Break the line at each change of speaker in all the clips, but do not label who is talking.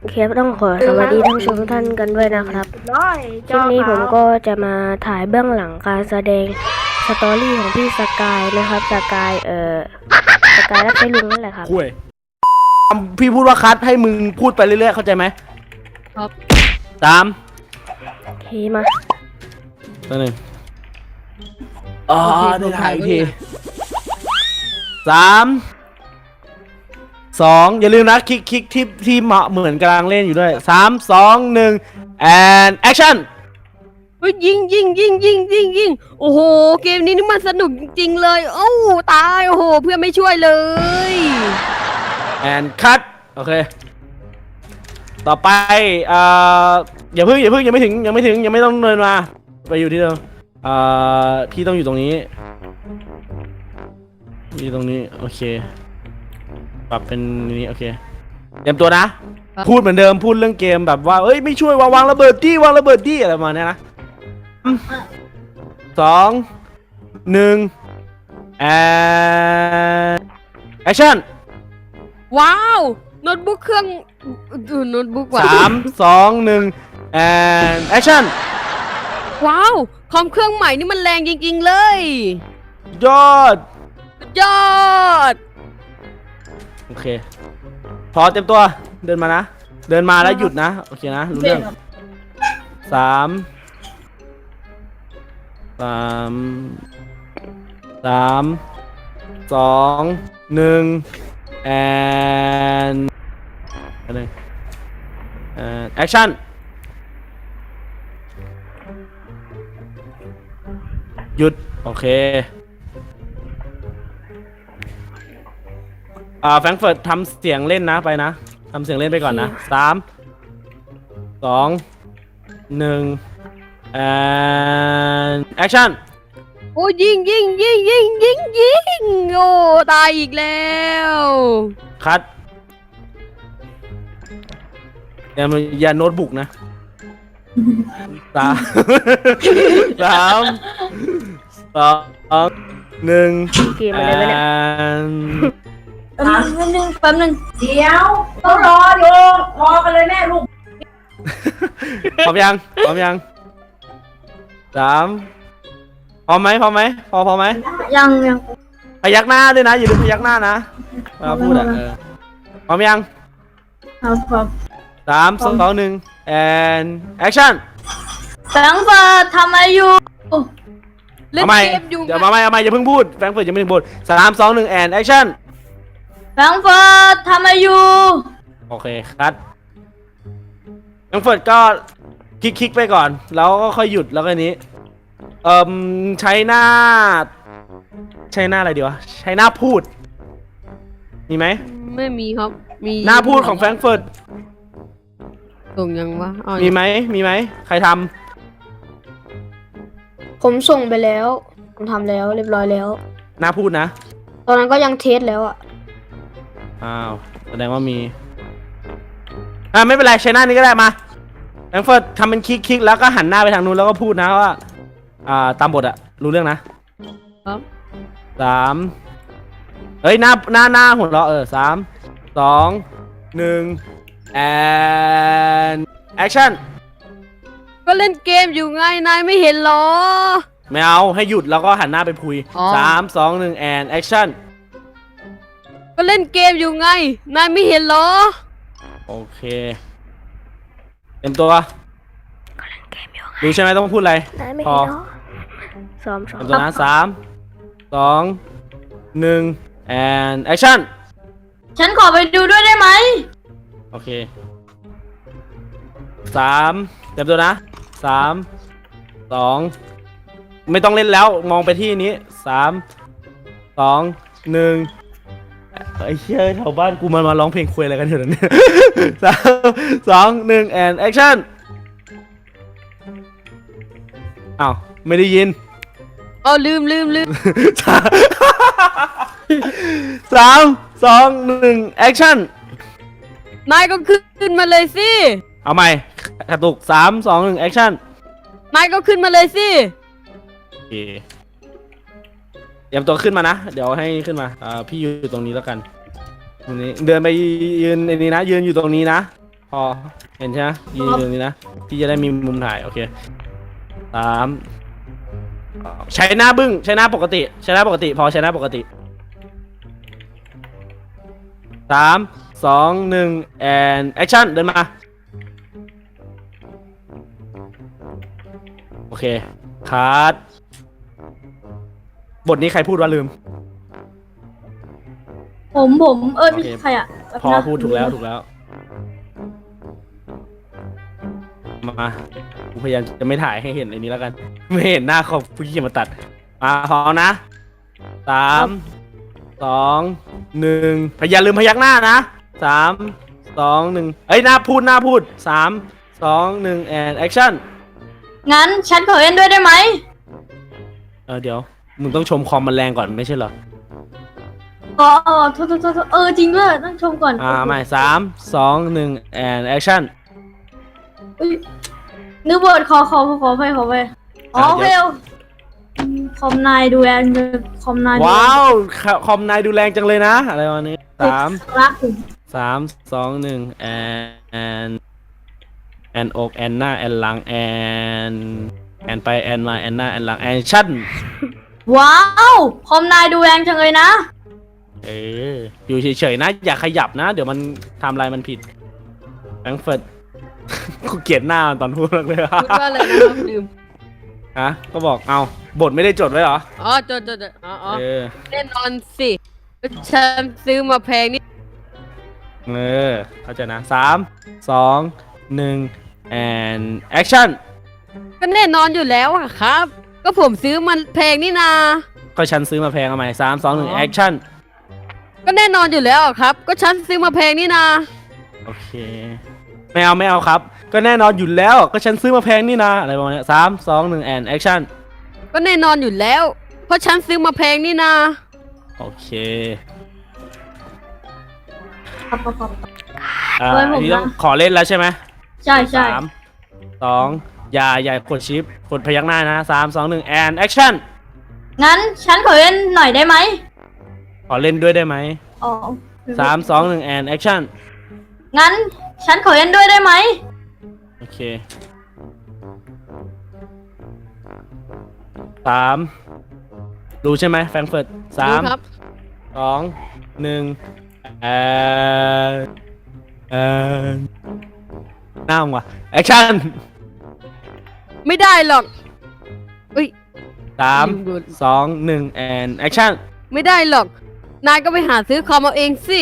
โอเคต้องขอสวัสดีท่านผู้ชมทุกท่านกันด้วยนะครับ
ร้อย
คลิปนี้ผมก็จะมาถ่ายเบื้องหลังการแสดงสตอรี่ของพี่สกายนะครับสกายเอ่อสกายรับใช้ลุงนั่นแหละครับ
คุยพี่พูดว่าคัดให้มึงพูดไปเรื่อยๆเข้าใจไหม
ครับ
ตาม
โอเคมา
ตัวหนึ่งอ๋อ
โอเค
ได้
ผม
ถ่ายอีก
ถ่าย
ที
ไว้
สาม สองอย่าลืมนะคลิกคลิกที่ที่เหมาะเหมือนกำลังเล่นอยู่ด้วยสามสองหนึ่ง and action
เฮ้ยยิงยิงยิงยิงยิงยิงโอ้โห เกมนี้นี่มันสนุกจริงๆเลยโอ้าตายโอ้โห เพื่อนไม่ช่วยเลย
and cut โอเค ต่อไปเอ่ออย่าเพิ่งอย่าเพิ่งยังไม่ถึงยังไม่ถึงยังไม่ต้องเดินมา ไปอยู่ที่เดิมเอ่อพี่ต้องอยู่ตรงนี้อยู่ตรงนี้ โอเค ปรับเป็นนี้โอเค เตรียมตัวนะ
ครับ
พูดเหมือนเดิมพูดเรื่องเกมแบบว่าเอ้ยไม่ช่วยวางวางระเบิดที่วางระเบิดที่อะไรประมาณเนี้ยนะอืมสองหนึ่ง and action
ว้าวโน้ตบุ๊กเครื่องดูโน้ตบุ๊กว่ะ
สามสองหนึ่ง and action
ว้าวคอมเครื่องใหม่นี่มันแรงจริงๆเลย
ยอด
สุดยอด
โอเค พอเต็มตัว เดินมานะ เดินมาแล้วหยุดนะ โอเคนะ รู้เรื่องสามสามสามสองหนึ่ง and อันหนึ่ง and action หยุด โอเค อ่าแฟรงก์เฟิร์ตทำเสียงเล่นนะไปนะทำเสียงเล่นไปก่อนนะสามสองหนึ่ง and action
โอ้ยิงยิงยิงยิงยิงยิงโอ้ตายอีกแล้ว
คัดอย่ามาอย่าโน้ตบุ๊กนะสามสามสองหนึ่ง
เกมอะไรวะเนี่ย
and
แป๊บนึงแป๊บนึงแป๊บนึง
เดี๋ยวต้องรออยู่รอกันเลยแม่ลูก
พร้อมยังพร้อมยังสามพร้อมไหมพร้อมไหมพอพร้อมไหม
ยังยัง
พยักหน้าด้วยนะอย่าลืมพยักหน้านะเวลาพูดอะเออพร้อมยัง
ครับครับ
สามสองหนึ่ง and action
แฟรงก์เฟิร์ตทำอะไรอยู่
เล่น
เอาใหม่
เกมอยู่
เดี๋ยวมาใหม่เอาใหม่อย่าเพิ่งพูดแฟรงก์เฟิร์ตยังไม่ถึงบทสามสองหนึ่ง and action
แฟรงก์เฟิร์ตทำอะไรอยู่
โอเคคัดแฟรงก์เฟิร์ตก็คลิกคลิกไปก่อน แล้วก็ค่อยหยุดแล้วก็อันนี้ เอ่มใช้หน้า ใช้หน้าอะไรดีวะ ใช้หน้าพูด มีไหม
ไม่มีครับ มี
หน้าพูดของแฟรงก์เฟิร์ต
ส่งยังวะอ๋อ
มีไหม มีไหม ใครท
ผมส่งไปแล้ว ผมทำแล้วเรียบร้อยแล้วำ
หน้าพูดนะ
ตอนนั้นก็ยังเทสแล้วอะ
อ้าว แสดงว่ามี อ่าไม่เป็นไรใช้หน้านี้ก็ได้มาแฟรงก์เฟิร์ตทำเป็นคลิกคลิกแล้วก็หันหน้าไปทางนู้นแล้วก็พูดนะว่า อ่า ตามบทอะรู้เรื่องนะครับสามเฮ้ยหน้าหน้าหน้าหัวเราะเออสามสองหนึ่ง and action
ก็เล่นเกมอยู่ไงนายไม่เห็นเหรอ
ไม่เอาให้หยุดแล้วก็หันหน้าไปคุย
อ๋อ
สามสองหนึ่ง and action
ก็เล่นเกมอยู่ไง นายไม่เห็นเหรอ
โอเคเต็มตัวรู้ใช่ไหมต้องพูดอะไร
ได้ไม่
พ
เห็
อ
นเนาะซ้อมซ้อ
เต็
ม
มตัวนะสามสองหนึ่ง and action
ฉันขอไปดูด้วยได้ไหม
โอเคสามเต็มตัวนะสามสองไม่ต้องเล่นแล้วมองไปที่นี้สามสองหนึ่ง ไอ้เชี่ยแถวบ้านกูมันมาร้องเพลงคุยอะไรกันอยู่เนี่ยสามสองหนึ่ง and action อ้าวไม่ได้ยิน
เอาลืมลืมลืม
สามสองหนึ่ง action
นายก็ขึ้นมาเลยสิ
เอาใหม่กระตุกสามสองหนึ่งแอคชั่น
นายก็ขึ้นมาเลยสิ
โอเค เตรียมตัวขึ้นมานะ เดี๋ยวให้ขึ้นมาอ่าพี่อยู่ตรงนี้แล้วกันตรงนี้เดินไปยืนในนี้นะ ยืนอยู่ตรงนี้นะพอเห็นใช่ไหมยืนตรงนี้นะพี่จะได้มีมุมถ่ายโอเคสามใช้หน้าบึ้งใช้หน้าปกติ ใช้หน้าปกติ พอใช้หน้าปกติสามสองหนึ่ง and action เดินมา โอเคคัด บทนี้ใครพูดว่าลืม
ผมผมเอ้ย
โอเค
ใครอะแป๊บ
พอ
นะ
พูดถูกแล้วถูกแล้ว มากูพยายามจะไม่ถ่ายให้เห็นอันนี้แล้วกัน ไม่เห็นหน้าเขาผู้ยี่มาตัด มาพร้อมนะสามสองหนึ่งพยายามลืมพยักหน้านะสามสองหนึ่งเอ้ยหน้าพูดหน้าพูดสามสองหนึ่ง and action
งั้นฉันขอเล่นด้วยได้ไหม
เออเดี๋ยว มึงต้องชมคอมมันแรงก่อนไม่ใช่เหรอ
อ๋ออ๋อโทษโทษโทษโทษเออจริงด้วยต้องชมก่อน
อ่าใหม่สามสองหนึ่ง and action
เอ้ยนึกว่าขอขอขอขอไปขอไปอ๋อ
อะ
เว
เดี๋ยว
ลคอมนายดูแลคอมนายดูแล
ว้าวคอมนายดูแรงจังเลยนะ อะไรวันนี้สาม
รักถึง
สามสองหนึ่งแอนแอนแอนอกแอนหน้าแอนหลังแอนแอนไปแอนมาแอนหน้าแอนหลังแอนชั่น
ว้าวคอมนายดูแรงจังเลยนะ
เออ อยู่เฉยๆนะ อย่าขยับนะ เดี๋ยวมันทำอะไรมันผิดแฟรงก์เฟิร์ต กูเกลียดหน้ามันตอนพูดเลย
พูดว่าอะไรนะครับลืม
ฮะก็บอกเอาบทไม่ได้จดไว้เหรอ
อ๋อจดจดจดอ๋ออ๋อ
เออ
แน่นอนสิฉันซื้อมาแพงนี่
เออเข้าใจนะสามสองหนึ่ง and action
ก็แน่นอนอยู่แล้วอะครับ ก็ผมซื้อมันแพงนี่นา
ก็ฉันซื้อมาแพงเอาใหม่สามสองหนึ่ง action
ก็แน่นอนอยู่แล้วอะครับ ก็ฉันซื้อมาแพงนี่นา
โอเคไม่เอาไม่เอาครับ ก็แน่นอนอยู่แล้วก็ฉันซื้อมาแพงนี่นะอะไรประมาณเนี้ยสามสองหนึ่งแอนแอคชั่น
ก็แน่นอนอยู่แล้ว เพราะฉันซื้อมาแพงนี่นา
โอเค
ครับครับครับ
อ่า
เฮ้ยผม
อันนี้ต้อง
นะ
ขอเล่นแล้วใช่ไหม
ใช่ใช่
สามสอง อย่าอย่ากดชิปกดพยักหน้านะสามสองหนึ่งแอนแอคชั่น
งั้นฉันขอเล่นหน่อยได้ไหม
ขอเล่นด้วยได้ไหม
อ๋อ
สามสองหนึ่งแอนแอคชั่น
งั้นฉันขอเล่นด้วยได้ไหม
โอเคสามรู้ใช่ไหมแฟรงก์เฟิร์ตสาม
ดูครับ
สองหนึ่งแอนแอนน่าว่ะแอคชั่น
ไม่ได้หรอกอุ้ย
สาม
ลืมกด
สองหนึ่งแอนแอคชั่น
ไม่ได้หรอก นายก็ไปหาซื้อคอมเอาเองสิ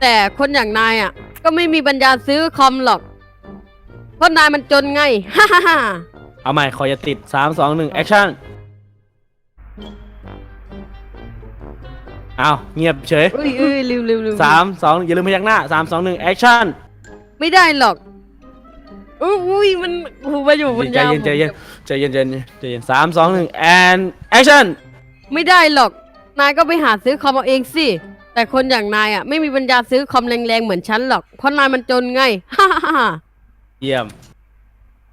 แต่คนอย่างนายอะ ก็ไม่มีปัญญาซื้อคอมหรอก เพราะนายมันจนไง ฮ่าฮ่าฮ่า
เอาใหม่ขออย่าติดสามสองหนึ่งแอคชั่นเอาเงียบเฉย
อุ้ยอุ้ยลืมลืมลืม
สามสองอย่าลืมพยักหน้าสามสองหนึ่งแอคชั่น
ไม่ได้หรอก อุ้ยอุ้ยมันหูมาอยู่บน
ใจ
ยาว
เย็นใจเย็นใจเย็นใจเย็นใจเย็นสามสองหนึ่งแอนแอคชั่น
ไม่ได้หรอก นายก็ไปหาซื้อคอมเอาเองสิ แต่คนอย่างนายอะไม่มีปัญญาซื้อคอมแรงๆเหมือนฉันหรอก เพราะนายมันจนไง ฮ่าฮ่าฮ่า
เยี่ยม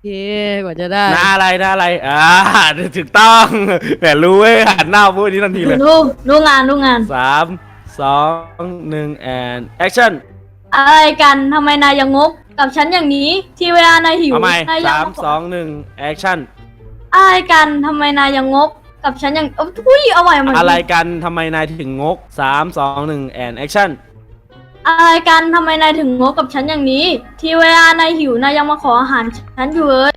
เย้กว่าจะได้
หน้าอะไรหน้าอะไร อ่าถูกต้องแหมรู้เว้ยหันหน้าพูดนี้ทันทีเลย
ดูดูงานดูงาน
สามสองหนึ่งแอนแอคชั่น
อะไรกันทำไมนายยังงก กับฉันอย่างนี้ ที่เวลานายหิว
เอาใหม่
นายยั
สามสองหนึ่งแอคชั่น
อะไรกันทำไมนายยังงก กับฉันอย่างเอ้าทุยเอาใหม่ใหม่
อะไรกันทำไมนายถึงงกสามสองหนึ่งแอนแอคชั่น
อะไรกันทำไมนายถึงงกกับฉันอย่างนี้ ที่เวลานายหิวนายยังมาขออาหารฉันอยู่เลย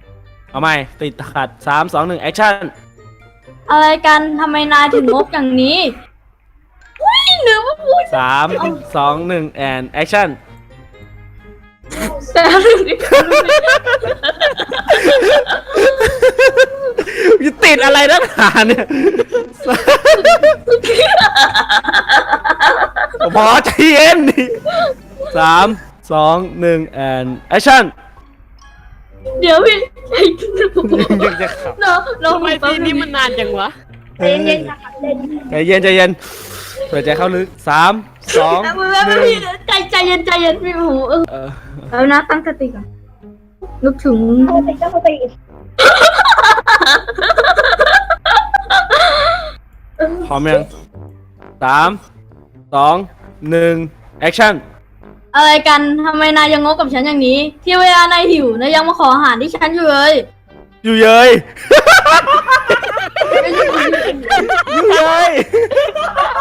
เอาใหม่ติดขัดสามสองหนึ่งแอคชั่น
อะไรกันทำไมนายถึงงกอย่างนี้อุ้ยหรือว่าพูด
สามสองหนึ่งแอนแอคชั่น
แต่เรื่องนี้
จะติดอะไรนักหนาเนี่ยพอใจเย็นดิสามสองหนึ่งแอนแอคชั่น
เดี๋ยวพี่
ยังจะขับ
น้องน้อง
ทำไมซีนนี้มันนานจังวะ
ใจเย็นใจเย็น ใจเย็นเปิดใจเข้าลึกสามสอง
แต่มือ
ห
แม่
นึ่ง
พี่ใจใจเย็นใจเย็นพี่โอ้โหเออ
เออ
แล้วนะตั้งสติก่อนนึกถึง
พร้อมยังสามสองหนึ่งแอคชั่น
ออะไรกันทำไมนายยังงกกับฉันอย่างนี้ ที่เวลานายหิวนายยังมาขออาหารที่ฉันอยู่เลย
อยู่เยยอยู่เยย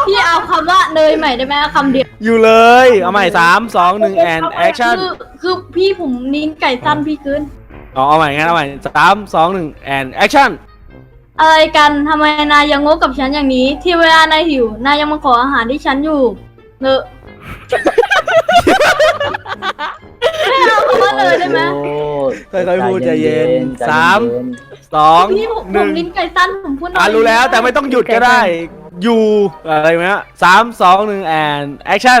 พี่เอาคำว่าเนยใหม่ได้ไหมคำเดียว
อยู่เลย เอาใหม่สามสองหนึ่งแอนแอคชั่น
คือคือพี่ผมนิ้นไก่สั้นพี่คืน
อ๋อเอาใหม่งั้นเอาใหม่สามสองหนึ่งแอนแอคชั่น
อะไรกันทำไมนายยังงกกับฉันอย่างนี้ ที่เวลานายหิวนายยังมาขออาหารที่ฉันอยู่เนอะ ไม่เอาคำว่าเนยได้ไหม
ค่อยๆพูดใจเย็น
ใจ
สาม
เย็น
สอง
พี่ผม
ห
ผ
นึ่
ม
ง
นิ้นไก่สั้นผมพูดน้อย
อะรู้แล้วแต่ไม่ต้องหยุดก็ได้ อยู่อะไรไหมฮะสามสองหนึ่งแอนแอคชั่น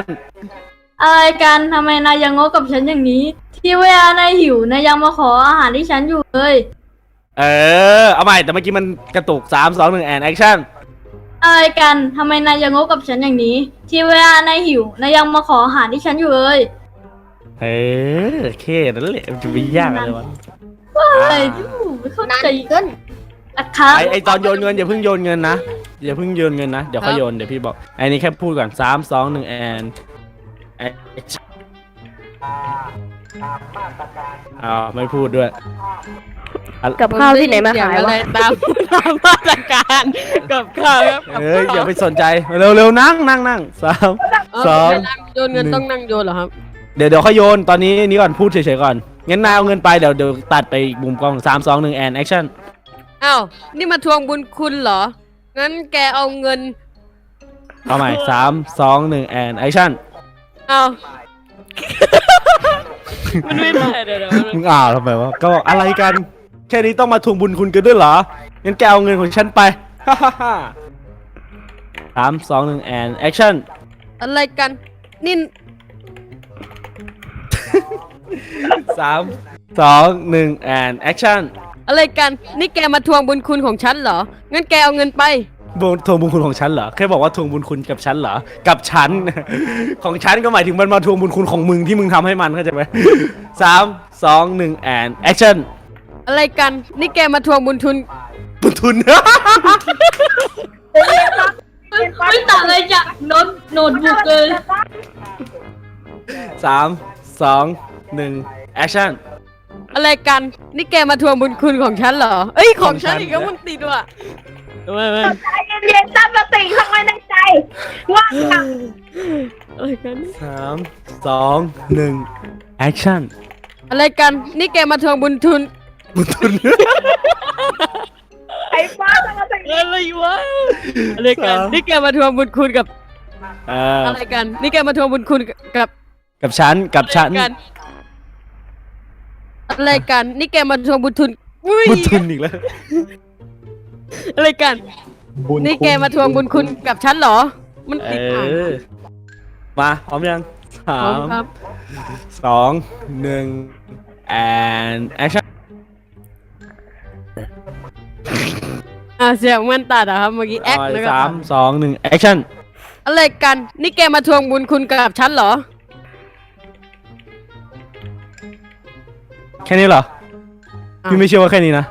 อะไรกันทำไมนายยังงกกับฉันอย่างนี้ ที่เวลานายหิวนายยังมาขออาหารที่ฉันอยู่เลย
เออ เอาใหม่แต่เมื่อกี้มันกระตุกสามสองหนึ่งแอนแอคชั่น
อะไรกันทำไมนายยังงกกับฉันอย่างนี้ ที่เวลานายหิวนายยังมาขออาหารที่ฉันอยู่เลย
เออแค่นั่นแหละมันจะไปยากอะไรวะ
อะไรที่ผมไม่เข้าใจกันนะครับ
ไอไอตอนโยนเงินอย่าเพิ่งโยนเงินนะอย่าเพิ่งโยนเงินนะเดี๋ยวเขาโยนเดี๋ยวพี่บอกไอนี่แค่พูดก่อนสามสองหนึ่งแอนอ้าวไม่พูดด้วย
กับข้าวที่ไหนมาขายวะ
อะไรตามตามมาตรการกับข้าวครับ
เอ้ยอย่าไปสนใจเร็วเร็วนั่งนั่งนั่งสาม
เา
สอง
เวลาโยนเงินต้องนั่งโยนเหรอครับ
เดี๋ยวเดี๋ยวเขาโยนตอนนี้นี่ก่อนพูดเฉยๆก่อนงั้นนายเอาเงินไปเดี๋ยวเดี๋ยวตัดไปอีกมุมกล้องสามสองหนึ่งแอนแอคชั่น
อ้าวนี่มาทวงบุญคุณเหรองั้นแกเอาเงิน
เอาใหม่สามสองหนึ่งแอนแอคชั่น
อ้าวมันไม่ได้เดี๋ยวเดี๋ยวมัน
มึงอ่าวทำไมวะก็บอกอะไรกัน แค่นี้ต้องมาทวงบุญคุณกันด้วยเหรองั้นแกเอาเงินของฉันไปสามสองหนึ่งแอนแอคชั่น
อะไรกัน นี่
สามสองหนึ่งแอนแอคชั่น
อะไรกัน นี่แกมาทวงบุญคุณของฉันเหรอ งั้นแกเอาเงินไป
บนทวงบุญคุณของฉันเหรอ แค่บอกว่าทวงบุญคุณกับฉันเหรอ กับฉัน ของฉันก็หมายถึงมันมาทวงบุญคุณของมึงที่มึงทำให้มันเข้าใจไหมสามสองหนึ่งแอนแอคชั่น
อะไรกัน นี่แกมาทวงบุญทุน
บุญทุน
ไม่ต่างอะไรจากโน้ตโน้ตบุ๊กเลย
สามสองหนึ่งแอคชั่น
อะไรกัน นี่แกมาทวงบุญคุณของฉันเหรอ เอ้ยของฉัน
ของฉัน
อีกแล้วมึงติดว่ะไม่ไม่
ใจเย็นๆตั้งสติข้างในใจ ว่า
อะไรกัน
สามสองหนึ่งแอคชั่น
อะไรกัน นี่แกมาทวงบุญทุน
บุญทุน
ไอ้ฟ้าตั้งสติ
อะไรวะอะไรกัน
สาม
นี่แกมาทวงบุญคุณกับ
เออ
อะไรกัน นี่แกมาทวงบุญคุณกับ
กับฉันกับฉัน
อะไรกันอะไรกันนี่แกมาทวงบุญทุนอุ้ย
บุญทุนอีกแล้ว
อะไรกัน
บุญ
นี่แก
คุณ
มาทวงบุญคุณกับฉันเหรอ มัน
เอ
ติดอ่าง
อมาพร้อมยังสา
พร้อม
ม
ครับ
สองหนึ่ง and action
อ่าเสียงมันตัดอะครับเมื่อกี้แอค
เอา
แล้วก็
สามสองหนึ่ง action
อะไรกัน นี่แกมาทวงบุญคุณกับฉันเหรอ
แค่นี้เหรอ
อ้าว
พี่ไม่เชื่อว่าแค่นี้นะ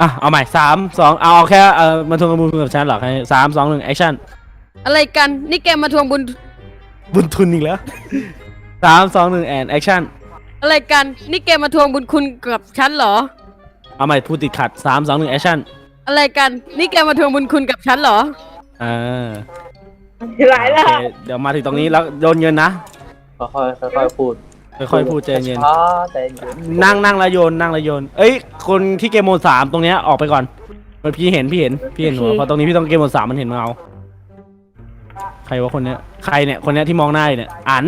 อะ เอาใหม่สามสองเอาเอาแค่เออมาทวงบุญคุณกับฉันเหรอแค่นี้สามสองหนึ่ง action
อะไรกัน นี่แกมาทวงบุญ
บุญทุนอีกแล้วสามสองหนึ่ง and action
อะไรกัน นี่แกมาทวงบุญคุณกับฉันเหรอ
เอาใหม่พูดติดขัดสามสองหนึ่ง action
อะไรกัน นี่แกมาทวงบุญคุณกับฉันเหรอ
อ่า
หลาย
โอ
แล้ว
เคเดี๋ยวมาถึงตรงนี้แล้วโยนเงินนะ
ค่อยๆค่อยๆพูด
ค่อยๆพูดใจเย็น
ช้าใจเย็น
นั่งนั่งแล้วโยนนั่งแล้วโยนเอ้ยคนที่เกมโหมดสามตรงเนี้ยออกไปก่อนมันพี่เห็นพี่เห็นพี่เห็นหัว
โอเค
เพราะตรงนี้พี่ต้องเกมโหมดสามมันเห็นเงาใครวะคนเนี้ยใครเนี่ยคนเนี้ยที่มองหน้าอยู่เนี่ยอัน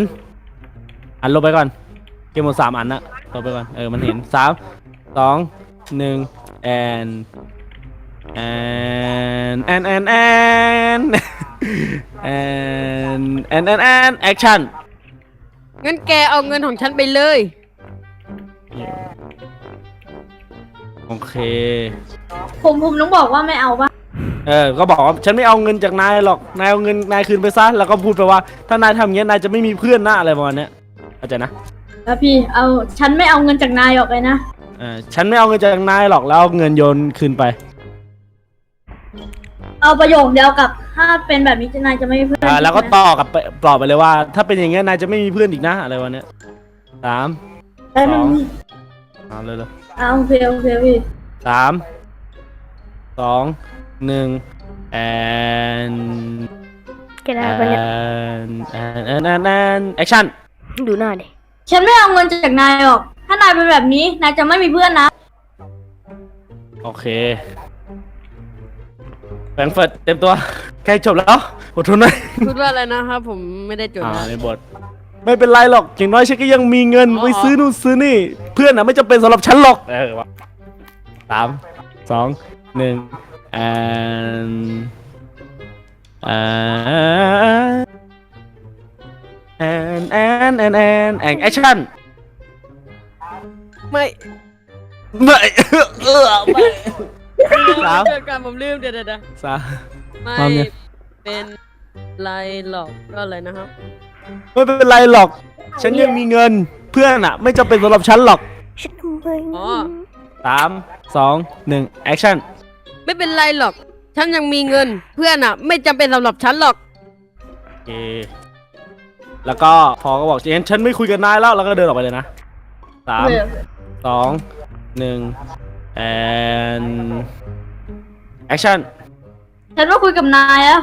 อันลบไปก่อน เกมโหมดสามอันนะลบไปก่อน เออ มันเห็นสามสองหนึ่ง and and and and and and and and and action
งั้นแกเอาเงินของฉันไปเลย
โอเค
ผมผมต้องบอกว่าไม่เอาปะ
เออ ก็บอกว่าฉันไม่เอาเงินจากนายหรอก นายเอาเงินนายคืนไปซะ แล้วก็พูดไปว่า ถ้านายทำอย่างเงี้ยนายจะไม่มีเพื่อนนะอะไรประมาณเนี้ยเข้าใจนะ
แล้วพี่เอาฉันไม่เอาเงินจากนายออกเลยนะ
เออฉันไม่เอาเงินจากนายหรอกแล้วเอาเงินโยนคืนไป
เอาประโยคเดียวกับถ้าเป็นแบบนี้จะนายจะไม่มีเพื่อน
อ่าแล้วก็
ใช่ไหม
ต่อกับไปตอบไปเลยว่า ถ้าเป็นอย่างเงี้ยนายจะไม่มีเพื่อนอีกนะอะไรวะเนี้ยสาม
แล้วมัน
เอาเลยเลย
อ่าโอเคโอเคพี่
สามสองหนึ่ง and
แกได้ปะเนี่ย
and and and and and action
ดูหน้าดิ
ฉันไม่เอาเงินจากนายหรอก ถ้านายเป็นแบบนี้ นายจะไม่มีเพื่อนนะ
โอเคแฟรงก์เฟิร์ตเต็มตัว ใกล้จบแล้วอดทนหน่อย
พูดว่าอะไรนะครับ ผมไม่ได้จด
อ่า
นะ
ในบทไม่เป็นไรหรอก อย่างน้อยฉันก็ยังมีเงิน
อ๋อ
ไปซื้อนู่นซื้อนี่ เพื่อนอะไม่จำเป็นสำหรับฉันหรอก เออวะสามสองหนึ่ง and and and and and and and action
ไม่
ไม่เออไม่สาม
เจอกันผมลืมเดี๋ยวเดี๋ยวเดี๋ยว
สาม
ไม่
ความเนี่ย
เป็นไรหรอกก็อะไรนะครับ
ไม่เป็นไรหรอก ฉันยังมีเงินเพื่อนอะ ไม่จำเป็นสำหรับฉันหรอก
ฉันทำไม
อ๋อ
สามสองหนึ่ง action
ไม่เป็นไรหรอก ฉันยังมีเงิน เพื่อนอะ ไม่จำเป็นสำหรับฉันหรอก
โอเค แล้วก็พอก็บอกเจนฉันไม่คุยกับนายแล้วแล้วก็เดินออกไปเลยนะสามสองหนึ่ง and action
ฉันว่าคุยกับนายแล้ว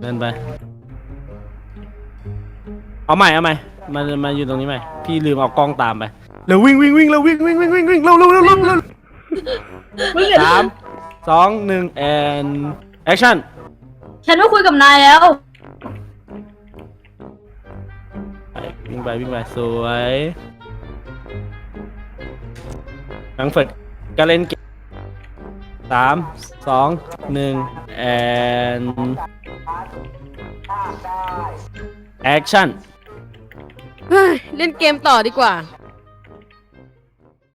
เดินไป เอาใหม่เอาใหม่มามาอยู่ตรงนี้ใหม่พี่ลืมเอากล้องตามไปเร็ววิ่งวิ่งวิ่งเร็ววิ่งวิ่งวิ่งวิ่งวิ่งเร็วเร็วเร็วเร็วเร็วสามสองหนึ่ง and action
ฉันว่าคุยกับนายแล้ว
ไปวิ่งไปวิ่งไปสวยนังเฟิร์ดก็เล่นเกมสามสองหนึ่ง and action
เฮ้ยเล่นเกมต่อดีกว่า